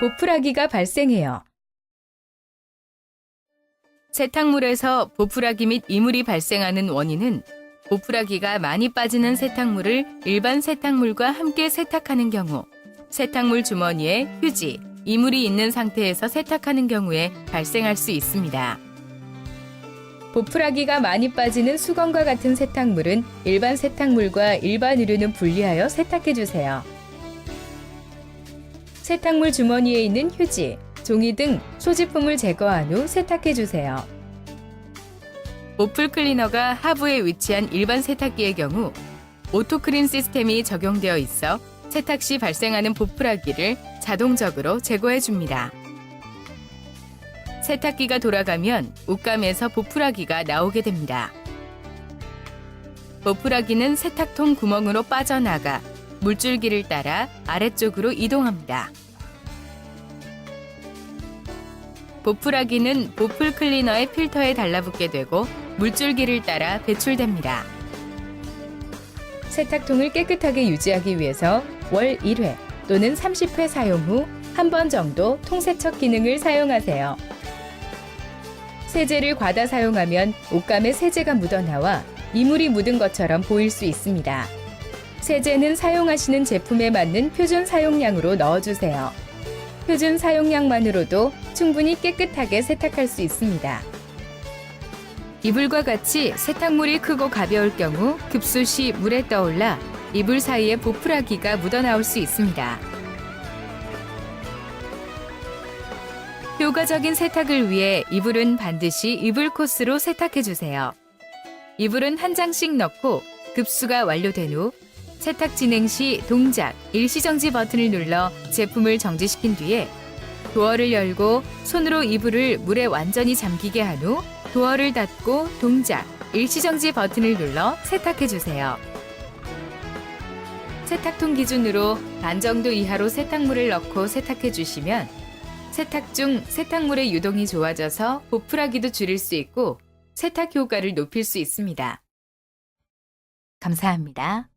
보풀하기가 발생해요. 세탁물에서 보풀하기 및 이물이 발생하는 원인은 보풀하기가 많이 빠지는 세탁물을 일반 세탁물과 함께 세탁하는 경우, 세탁물 주머니에 휴지, 이물이 있는 상태에서 세탁하는 경우에 발생할 수 있습니다. 보풀하기가 많이 빠지는 수건과 같은 세탁물은 일반 세탁물과 일반 의류는 분리하여 세탁해 주세요. 세탁물 주머니에 있는 휴지, 종이 등 소지품을 제거한 후 세탁해 주세요. 보풀 클리너가 하부에 위치한 일반 세탁기의 경우 오토크린 시스템이 적용되어 있어 세탁 시 발생하는 보풀하기를 자동적으로 제거해 줍니다. 세탁기가 돌아가면 옷감에서 보풀하기가 나오게 됩니다. 보풀하기는 세탁통 구멍으로 빠져나가 물줄기를 따라 아래쪽으로 이동합니다. 보풀하기는 보풀 클리너의 필터에 달라붙게 되고 물줄기를 따라 배출됩니다. 세탁통을 깨끗하게 유지하기 위해서 월 1회 또는 30회 사용 후 한 번 정도 통세척 기능을 사용하세요. 세제를 과다 사용하면 옷감에 세제가 묻어나와 이물이 묻은 것처럼 보일 수 있습니다. 세제는 사용하시는 제품에 맞는 표준 사용량으로 넣어주세요. 표준 사용량만으로도 충분히 깨끗하게 세탁할 수 있습니다. 이불과 같이 세탁물이 크고 가벼울 경우 급수 시 물에 떠올라 이불 사이에 보풀하기가 묻어나올 수 있습니다. 효과적인 세탁을 위해 이불은 반드시 이불 코스로 세탁해 주세요. 이불은 한 장씩 넣고 급수가 완료된 후 세탁 진행 시 동작 일시정지 버튼을 눌러 제품을 정지시킨 뒤에 도어를 열고 손으로 이불을 물에 완전히 잠기게 한 후 도어를 닫고 동작 일시정지 버튼을 눌러 세탁해 주세요. 세탁통 기준으로 반 정도 이하로 세탁물을 넣고 세탁해 주시면 세탁 중 세탁물의 유동이 좋아져서 보풀하기도 줄일 수 있고 세탁 효과를 높일 수 있습니다. 감사합니다.